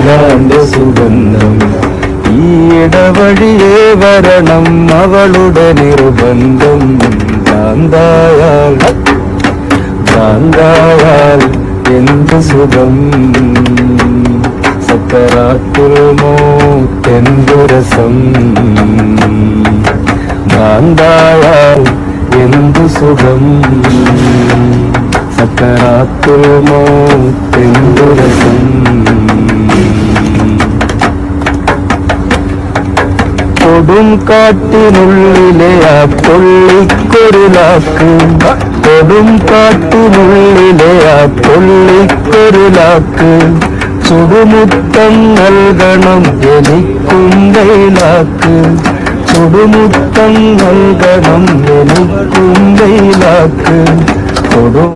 ലൈലാന്റെ സുഗന്ധം. ഈ ഇടവഴിയെ വരണം അവളുടെ നിർബന്ധം. കാന്തായാൽ കാന്തായാൽ എന്ത് സുഖം? സക്കറാത്തുൽ മോത്തെന്തു രസം ഭ്രാന്തായാൽ എന്തു സുഖം? സക്കറാത്തുൽ മോത്തെന്തു രസം കൊടും കാട്ടിനുള്ളിലെ ആ പൊള്ളിക്കൊരുലാക്ക്. കൊടും കാട്ടിനുള്ളിലെ ആ പൊള്ളിക്കൊരുലാക്ക്. ചുടുമുത്തം നൽകണം എനിക്കും വെയിലാക്ക്. ചുടുമുത്തം നൽകണം എനിക്കും വെയിലാക്ക്. കൊടും